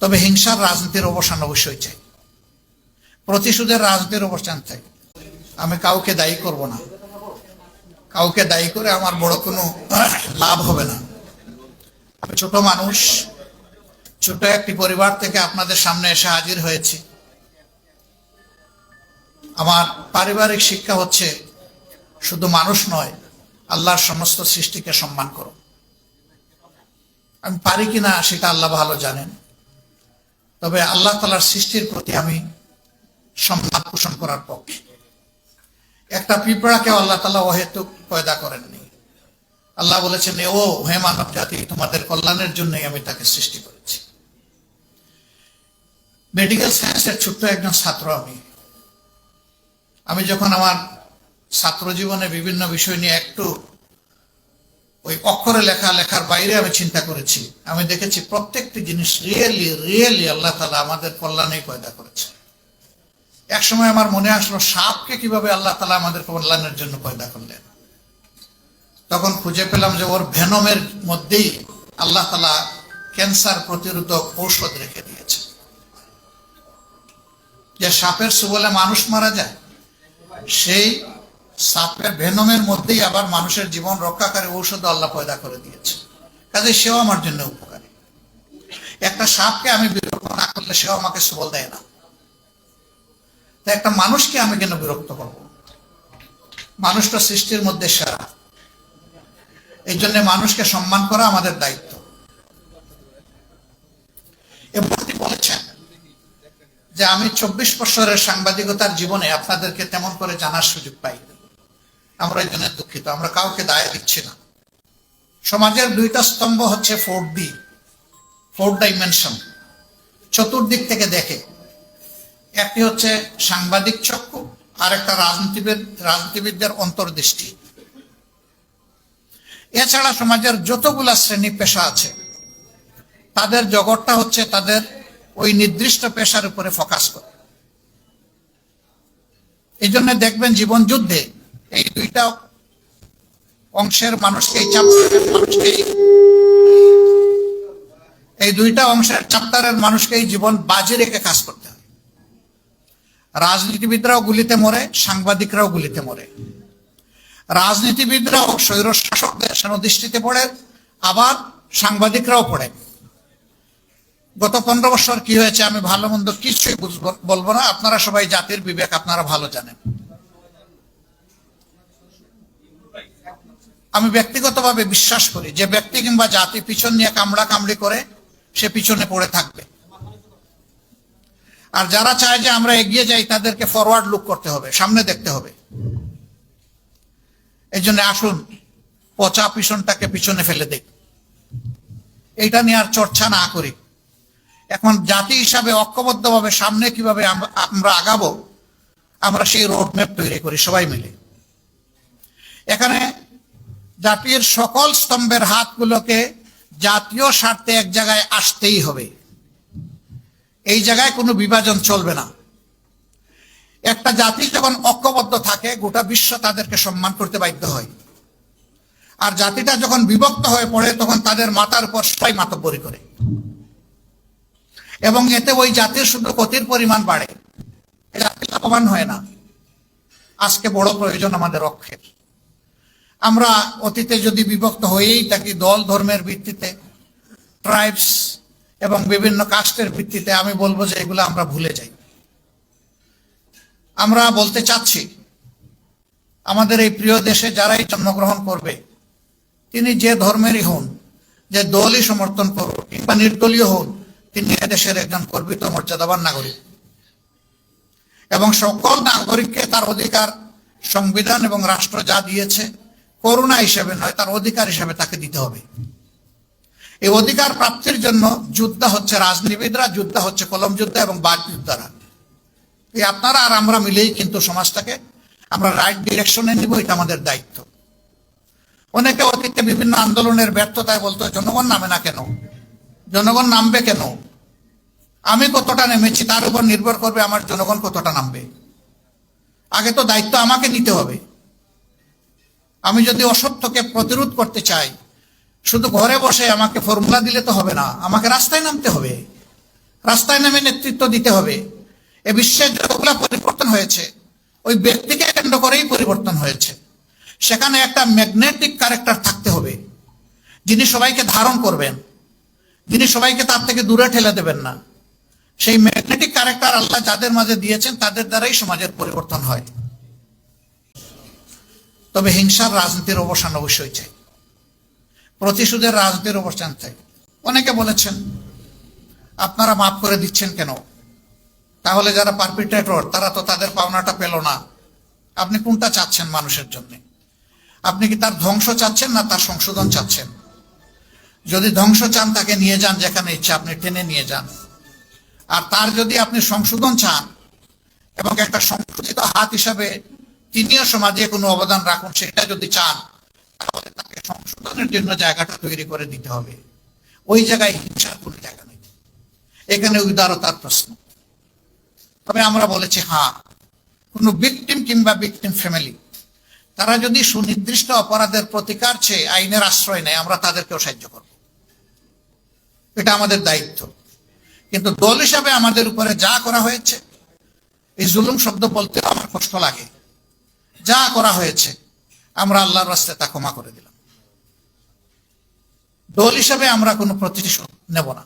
তবে হিংসার রাজনীতির অবসান অবশ্যই চাই। প্রতিশোধের রাজনীতির অবসান চাই। আমি কাউকে দায়ী করব না। কাউকে দায়ী করে আমার বড় কোনো লাভ হবে না। ছোট মানুষ, ছোট একটি পরিবার থেকে আপনাদের সামনে এসে হাজির হয়েছি। আমার পারিবারিক শিক্ষা হচ্ছে শুধু মানুষ নয়, আল্লাহর সমস্ত সৃষ্টিকে সম্মান করো। আমি পারি কিনা সেটা আল্লাহ ভালো জানেন। তবে আল্লাহ তালার সৃষ্টির প্রতি আমি সম্মান পোষণ করার পক্ষে। একটা পিঁপড়াকে আল্লাহ তালা অহেতুক পয়দা করেননি। আল্লাহ বলেছেন, ও হে মানব জাতি, তোমাদের কল্যাণের জন্যই আমি তাকে সৃষ্টি করেছি। মেডিকেল সায়েন্সের ছোট্ট একজন ছাত্র আমি। আমি যখন আমার ছাত্র জীবনে বিভিন্ন বিষয় নিয়ে একটু ওই অক্ষরে লেখা, লেখার বাইরে আমি চিন্তা করেছি। আমি দেখেছি প্রত্যেকটি জিনিস রিয়েলি রিয়েলি আল্লাহ তালা আমাদের কল্যাণেই পয়দা করেছে। এক সময় আমার মনে আসলো, সাপকে কীভাবে আল্লাহ তালা আমাদের কল্যাণের জন্য পয়দা করলেন? তখন খুঁজে পেলাম যে ওর ভেনমের মধ্যেই আল্লাহ তালা ক্যান্সার প্রতিরোধক ঔষধ রেখে দিয়েছে। যে সাপের সুবলে মানুষ মারা যায়, সেই সাপের ভেনমের মধ্যেই আবার মানুষের জীবন রক্ষাকারী ঔষধ আল্লাহ পয়দা করে দিয়েছে। কাজে সেও আমার জন্য উপকারী। একটা সাপকে আমি বিরক্ত না করলে সেও আমাকে সবল দেয় না। তাই একটা মানুষকে আমি কেন বিরক্ত করব? মানুষটা সৃষ্টির মধ্যে সেরা। এই জন্য মানুষকে সম্মান করা আমাদের দায়িত্ব। এবং বলেছেন যে আমি চব্বিশ বছরের সাংবাদিকতার জীবনে আপনাদেরকে তেমন করে জানার সুযোগ পাই আমরা জন্য দুঃখিত, আমরা কাউকে দায় দিচ্ছি না। সমাজের দুইটা স্তম্ভ হচ্ছে ফোর ডি, ফোর ডাইমেনশন। চতুর্দিক থেকে দেখে। একটি হচ্ছে সাংবাদিক চক্ষু আর একটা রাজনীতিবিদ, রাজনীতিবিদদের অন্তর্দৃষ্টি। এছাড়া সমাজের যতগুলা শ্রেণি পেশা আছে, তাদের জগৎটা হচ্ছে তাদের ওই নির্দিষ্ট পেশার উপরে ফোকাস করে। এই জন্য দেখবেন জীবন যুদ্ধে এই দুইটা অংশের মানুষকে মানুষকে এই দুইটা অংশের চাপ্টারের মানুষকেই জীবন বাজি রেখে কাজ করতে হয়। রাজনীতিবিদরাও গুলিতে মরে, সাংবাদিকরাও গুলিতে মরে। রাজনীতিবিদরাও স্বৈর শাসকদের দৃষ্টিতে পড়ে, আবার সাংবাদিকরাও পড়ে। গত পনেরো বছর কি হয়েছে আমি ভালো মন্দ কিছুই বলব না। আপনারা সবাই জাতির বিবেক, আপনারা ভালো জানেন। আমি ব্যক্তিগতভাবে বিশ্বাস করি, যে ব্যক্তি কিংবা জাতি পিছন নিয়ে কামড়া কামড়ি করে, সে পিছনে পড়ে থাকবে। আর যারা চায় যে আমরা এগিয়ে যাই, তাদেরকে ফরওয়ার্ড লুক করতে হবে, সামনে দেখতে হবে। এই জন্য আসুন, পচা পিছনটাকে পিছনে ফেলে দেই। এইটা নিয়ে আর চর্চা না করি। এখন জাতি হিসাবে ঐক্যবদ্ধভাবে সামনে কীভাবে আমরা আগাবো, আমরা সেই রোডম্যাপ তৈরি করি, সবাই মিলে। এখানে জাতির সকল স্তম্ভের হাতগুলোকে জাতীয় স্বার্থে এক জায়গায় আসতেই হবে। এই জায়গায় কোনো বিভাজন চলবে না। একটা জাতি যখন ঐক্যবদ্ধ থাকে, গোটা বিশ্ব তাদেরকে সম্মান করতে বাধ্য হয়। আর জাতিটা যখন বিভক্ত হয়ে পড়ে, তখন তাদের মাথার উপর সবাই মাতব্বরি করে। এবং এতে ওই জাতির শুধু ক্ষতির পরিমাণ বাড়ে। জাতি লাভবান হয় না। আজকে বড় প্রয়োজন আমাদের অক্ষের আমরা অতীতে যদি বিভক্ত হয়েই থাকি দল ধর্মের ভিত্তিতে? ট্রাইবস এবং বিভিন্ন কাস্টের ভিত্তিতে আমি বলব যে এগুলো আমরা ভুলে যাই। আমরা বলতে চাচ্ছি, আমাদের এই প্রিয় দেশে যারাই জন্মগ্রহণ করবে, তিনি যে ধর্মেরই হন, যে দলই সমর্থন করুন কিংবা নির্দলীয় হন, তিনি দেশের একজন গর্বিত, মর্যাদাবান নাগরিক। এবং সকল নাগরিককে তার অধিকার, সংবিধান এবং রাষ্ট্র যা দিয়েছে করুণা হিসেবে নয়, তার অধিকার হিসেবে তাকে দিতে হবে। এই অধিকার প্রাপ্তির জন্য যুদ্ধ হচ্ছে রাজনীতিবিদরা, যুদ্ধ হচ্ছে কলম যুদ্ধ এবং বাক যুদ্ধরা। এই আপনারা আর আমরা মিলেই কিন্তু সমাজটাকে আমরা রাইট ডিরেকশনে নিব, এটা আমাদের দায়িত্ব। অনেকে অতীতে বিভিন্ন আন্দোলনের ব্যর্থতায় বলতো, জনগণ নামে না কেন? জনগণ নামবে কেন? আমি কতটা নেমেছি, তার উপর নির্ভর করবে আমার জনগণ কতটা নামবে? আগে তো দায়িত্ব আমাকে নিতে হবে। আমি যদি অসত্যকে প্রতিরোধ করতে চাই, শুধু ঘরে বসে আমাকে ফর্মুলা দিলে তো হবে না, আমাকে রাস্তায় নামতে হবে। রাস্তায় নামে নেতৃত্ব দিতে হবে। এ বিশ্বের যতগুলা পরিবর্তন হয়েছে, ওই ব্যক্তিকে কেন্দ্র করেই পরিবর্তন হয়েছে। সেখানে একটা ম্যাগনেটিক ক্যারেক্টার থাকতে হবে, যিনি সবাইকে ধারণ করবেন, যিনি সবাইকে তার থেকে দূরে ঠেলে দেবেন না। সেই ম্যাগনেটিক ক্যারেক্টার আল্লাহ যাদের মাঝে দিয়েছেন, তাদের দ্বারাই সমাজের পরিবর্তন হয়। তবে হিংসার রাজনীতির অবসান অবশ্যই চাই। প্রতিশোধের রাজনীতির অবসান চাই। অনেকে বলেছেন, আপনারা মাফ করে দিচ্ছেন কেন? তাহলে যারা পারপিটেটর তারা তো তাদের পাওনাটা পেল না। আপনি কোনটা চাচ্ছেন মানুষের জন্য? আপনি কি তার ধ্বংস চাচ্ছেন না তার সংশোধন চাচ্ছেন? যদি ধ্বংস চান, তাকে নিয়ে যান যেখানে ইচ্ছা, আপনি টেনে নিয়ে যান। আর তার যদি আপনি সংশোধন চান এবং একটা সংশোধিত হাত হিসাবে তিনিও সমাজে কোনো অবদান রাখুন, সেটা যদি চান, তাহলে তাকে সংশোধনের জন্য জায়গাটা তৈরি করে দিতে হবে। ওই জায়গায় হিংসার কোনো জায়গা নেই। এখানে উদারতার প্রশ্ন। তবে আমরা বলেছি হ্যাঁ কোনো ভিকটিম কিংবা ভিকটিম ফ্যামিলি তারা যদি সুনির্দিষ্ট অপরাধের প্রতিকার চেয়ে আইনের আশ্রয় নেয়, আমরা তাদেরকেও সাহায্য করব। এটা আমাদের দায়িত্ব। কিন্তু দল হিসাবে আমাদের উপরে যা করা হয়েছে, এই জুলুম শব্দ বলতে আমার কষ্ট লাগে। যা করা হয়েছে, আমরা আল্লাহর রাস্তায় তা ক্ষমা করে দিলাম। দল হিসাবে আমরা কোনো প্রতিশোধ নেব না।